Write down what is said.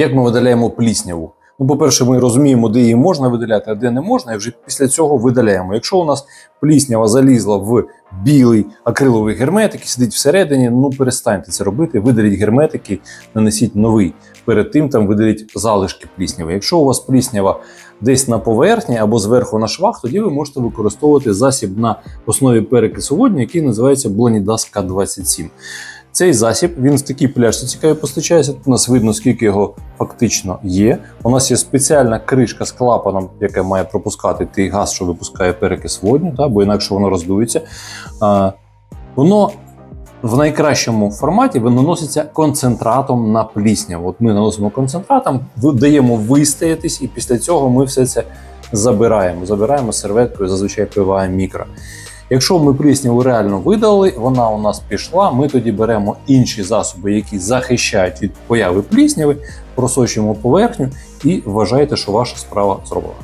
Як ми видаляємо плісняву? Ну, по-перше, ми розуміємо, де її можна видаляти, а де не можна, і вже після цього видаляємо. Якщо у нас пліснява залізла в білий акриловий герметик і сидить всередині, ну перестаньте це робити, видаліть герметики, нанесіть новий. Перед тим там видаліть залишки плісняви. Якщо у вас пліснява десь на поверхні або зверху на швах, тоді ви можете використовувати засіб на основі перекису водню, який називається Blonidas К27. Цей засіб він в такій пляшці цікаві постачається. Тут у нас видно, скільки його фактично є. У нас є спеціальна кришка з клапаном, яка має пропускати той газ, що випускає перекис водню, та, бо інакше воно роздується. А, воно в найкращому форматі наноситься концентратом на плісняву. От ми наносимо концентратом, даємо вистоятись, і після цього ми все це забираємо. Забираємо серветкою, зазвичай ПВА мікро. Якщо ми плісняву реально видали, вона у нас пішла. Ми тоді беремо інші засоби, які захищають від появи плісняви, просочуємо поверхню і вважаєте, що ваша справа зроблена.